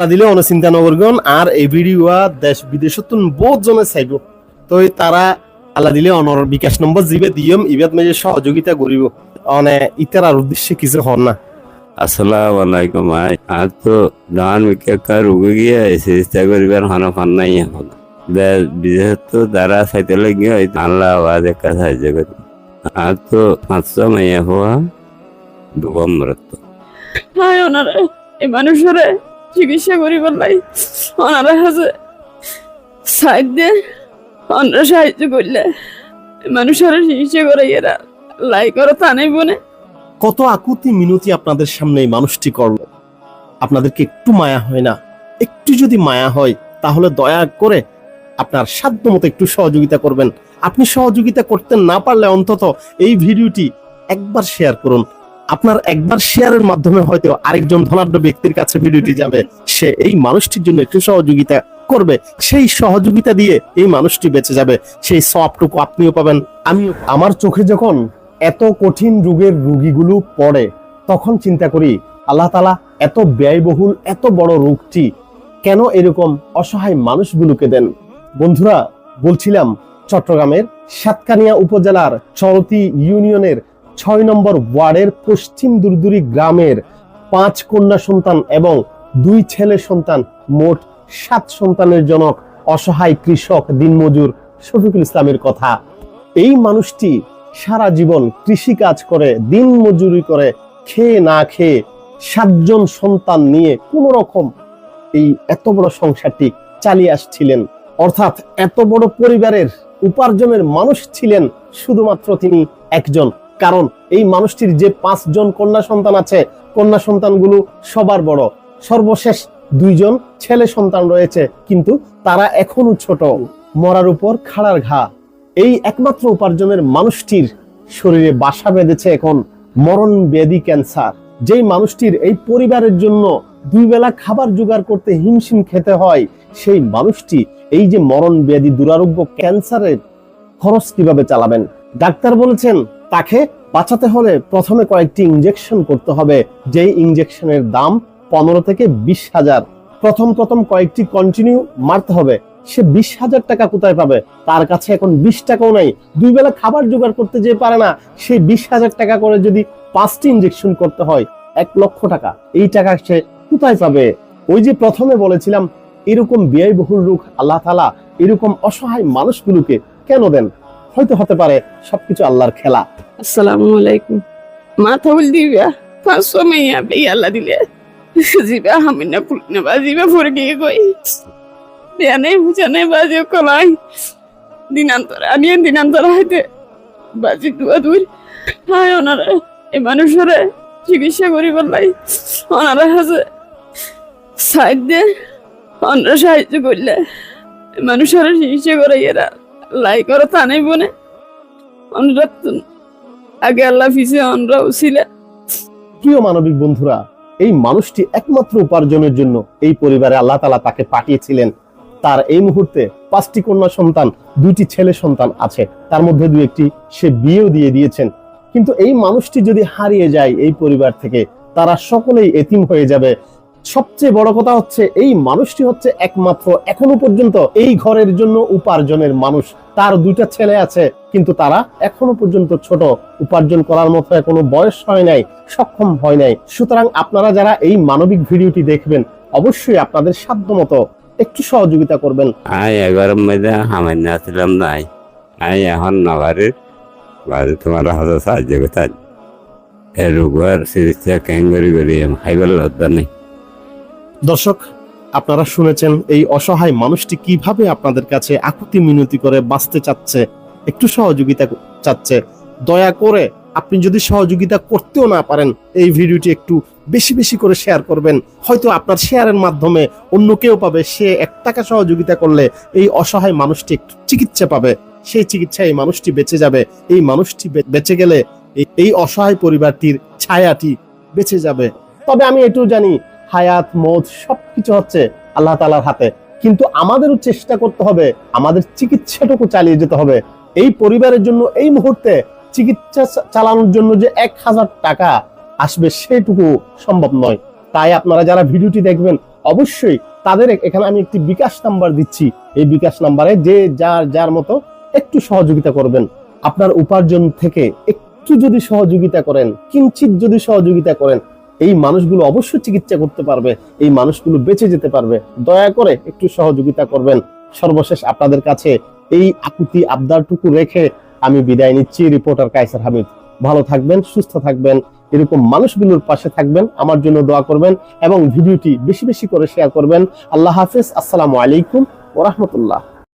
আল্লাহ দিলে অনুচিন্তা নগরগণ আর এই ভিডিও দেশ বিদেশত বহুত জনে চাইব। তো তারা আল্লাহ দিলে অনর বিকাশ নম্বর জিবে দিয়ম ইবাদ মেজে সহযোগিতা করিব। অনে ইতার আর উদ্দেশ্যে কিছু হন না। আসসালামু আলাইকুম আই আজ তো ধান বিক্রেতা রুগে গিয়ে চেষ্টা করিবার হানা ফান নাই এখন। দেশ বিদেশ তো তারা চাইতে লাগিয়ে আল্লাহ একটা সাহায্য করি। আজ তো পাঁচশো মাইয়া হওয়া দুবম মৃত্যু হায় ওনারা এই মানুষের চিকিৎসা করিবার লাই ওনারা হাজে সাইড দিয়ে সাহায্য করলে। মানুষের চিকিৎসা করে এরা। লাই করে তা নেই বনে। কত আকুতি মিনতি আপনাদের সামনে এই মানুষটি করল। আপনাদেরকে একটু মায়া হয় না? একটু যদি মায়া হয়, তাহলে দয়া করে আপনার সাধ্য মতো একটু সহযোগিতা করবেন। আপনি সহযোগিতা করতে না পারলে অন্তত এই ভিডিওটি একবার শেয়ার করুন। আপনার একবার শেয়ারের মাধ্যমে হয়তো আরেকজন ধনাঢ্য ব্যক্তির কাছে ভিডিওটি যাবে। সে এই মানুষটির জন্য একটু সহযোগিতা করবে। সেই সহযোগিতা দিয়ে এই মানুষটি বেঁচে যাবে। সেই সবটুকু আপনিও পাবেন। আমিও আমার চোখে যখন এত কঠিন রোগের রুগীগুলো পড়ে, তখন চিন্তা করি, আল্লাহ তালা এত ব্যয়বহুল, এত বড় রোগটি কেন এরকম অসহায় মানুষগুলোকে দেন? বন্ধুরা, বলছিলাম, চট্টগ্রামের সাতকানিয়া উপজেলার চরতি ইউনিয়নের ছয় নম্বর ওয়ার্ডের পশ্চিম দুরদুরি গ্রামের পাঁচ কন্যা সন্তান এবং দুই ছেলে সন্তান, মোট সাত সন্তানের জনক অসহায় কৃষক দিনমজুর শফিকুল ইসলামের কথা। এই মানুষটি সারা জীবন কৃষি কাজ করে দিন মজুরি করে, খেয়ে না খেয়ে সাতজন সন্তান নিয়ে কোন রকম এই এত বড় সংসারটি চালিয়ে আসছিলেন। অর্থাৎ এত বড় পরিবারের উপার্জনের মানুষ ছিলেন, শুধুমাত্র তিনি একজন কারণ এই মানুষটির যে পাঁচজন কন্যা সন্তান আছে, কন্যা সন্তানগুলো সবার বড়। সর্বশেষ দুইজন ছেলে সন্তান রয়েছে, কিন্তু তারা এখনও ছোট। মরার উপর খাড়ার ঘা। এই একমাত্র উপার্জনের মানুষটির শরীরে বাসা বেঁধেছে এখন মরণ ব্যাধি ক্যান্সার। যেই মানুষটির এই পরিবারের জন্য দুই বেলা খাবার জোগাড় করতে হিমশিম খেতে হয়, সেই মানুষটি এই যে মরণ ব্যাধি দুরারোগ্য ক্যান্সারের খরচ কীভাবে চালাবেন? ডাক্তার বলেছেন, তাকে বাঁচাতে হলে প্রথমে কয়েকটি ইনজেকশন করতে হবে। যেই ইনজেকশনের দাম পনেরো থেকে বিশ হাজার। প্রথম প্রথম কয়েকটি কন্টিনিউ মারতে হবে। সে বিশ হাজার টাকা কোথায় পাবে? তার কাছে এখন বিশ টাকাও নাই। দুই বেলা খাবার জোগাড় করতে যে পারে না। সে বিশ হাজার টাকা করে যদি পাঁচটি ইনজেকশন করতে হয়, এক লক্ষ টাকা। এই টাকা সে কোথায় পাবে? ওই যে প্রথমে বলেছিলাম, এরকম ব্যয়বহুল রোগ আল্লাহ তালা এরকম অসহায় মানুষগুলোকে কেন দেন? হয়তো হতে পারে সবকিছু আল্লাহর খেলা। আসসালামু আলাইকুম। মাথা বল দিবা, পাঁচশো মেয়া পেয়ে আল্লাহ দিলে। জিবা আমি না পুলিনে বা জিবা ফুরে গিয়ে কই? বিয়া নেই বুঝা নেই বাজি কলাই। দিনান্তর আমি দিনান্তর হাইতে বাজি দুয়া দুই। হায় ওনারা এই মানুষের চিকিৎসা করিবার লাই। ওনারা হাজে সাইড দিয়ে অন্যরা সাহায্য করলে মানুষের চিকিৎসা করে এরা লাই করে তা নেই বনে। অন্যরা তো- আগে আল্লাহ ফিসে অনরা ছিলে প্রিয় মানবিক বন্ধুরা, এই মানুষটি একমাত্র উপার্জনের জন্য এই পরিবারে আল্লাহ তালা তাকে পাঠিয়েছিলেন। তার এই মুহূর্তে পাঁচটি কন্যা সন্তান, দুইটি ছেলে সন্তান আছে। তার মধ্যে দু একটি সে বিয়েও দিয়ে দিয়েছেন। কিন্তু এই মানুষটি যদি হারিয়ে যায় এই পরিবার থেকে, তারা সকলেই এতিম হয়ে যাবে। সবচেয়ে বড় কথা হচ্ছে, এই মানুষটি হচ্ছে একমাত্র এখনও পর্যন্ত এই ঘরের জন্য উপার্জনের মানুষ। তার দুইটা ছেলে আছে, কিন্তু তারা এখনও পর্যন্ত ছোট। উপার্জন করার মতো কোনো বয়স হয় নাই, সক্ষম হয় নাই। সুতরাং আপনারা যারা এই মানবিক ভিডিওটি দেখবেন, অবশ্যই আপনাদের সাধ্য মতো একটু সহযোগিতা করবেন। সাহায্য করি নেই। দর্শক, আপনারা শুনেছেন এই অসহায় মানুষটি কীভাবে আপনাদের কাছে আকুতি মিনতি করে বাঁচতে চাচ্ছে, একটু সহযোগিতা চাচ্ছে। দয়া করে আপনি যদি সহযোগিতা করতেও না পারেন, এই ভিডিওটি একটু বেশি বেশি করে শেয়ার করবেন। হয়তো আপনার শেয়ারের মাধ্যমে অন্য কেউ পাবে, সে এক টাকা সহযোগিতা করলে এই অসহায় মানুষটি একটু চিকিৎসা পাবে। সেই চিকিৎসায় এই মানুষটি বেঁচে যাবে। এই মানুষটি বেঁচে গেলে এই- অসহায় পরিবারটির ছায়াটি বেঁচে যাবে। তবে আমি এটুকু জানি হায়াত, মৌত সবকিছু হচ্ছে আল্লাহ তালার হাতে। কিন্তু আমাদেরও চেষ্টা করতে হবে, আমাদের চিকিৎসাটুকু চালিয়ে যেতে হবে। এই পরিবারের জন্য এই মুহূর্তে চিকিৎসা চালানোর জন্য যে এক হাজার টাকা আসবে সেটুকু সম্ভব নয়। তাই আপনারা যারা ভিডিওটি দেখবেন, অবশ্যই তাদের এখানে আমি একটি বিকাশ নাম্বার দিচ্ছি। এই বিকাশ নাম্বারে যে যার যার মতো একটু সহযোগিতা করবেন। আপনার উপার্জন থেকে একটু যদি সহযোগিতা করেন, কিঞ্চিত যদি সহযোগিতা করেন এই মানুষগুলো অবশ্যই চিকিৎসা করতে পারবে, এই মানুষগুলো বেঁচে যেতে পারবে। দয়া করে একটু সহযোগিতা করবেন। সর্বশেষ আপনাদের কাছে এই আকুতি আবদারটুকু রেখে আমি বিদায় নিচ্ছি, রিপোর্টার কাইসার হামিদ। ভালো থাকবেন, সুস্থ থাকবেন, এরকম মানুষগুলোর পাশে থাকবেন, আমার জন্য দোয়া করবেন এবং ভিডিওটি বেশি বেশি করে শেয়ার করবেন। আল্লাহ হাফিজ, আসসালামু আলাইকুম ওরহমতুল্লাহ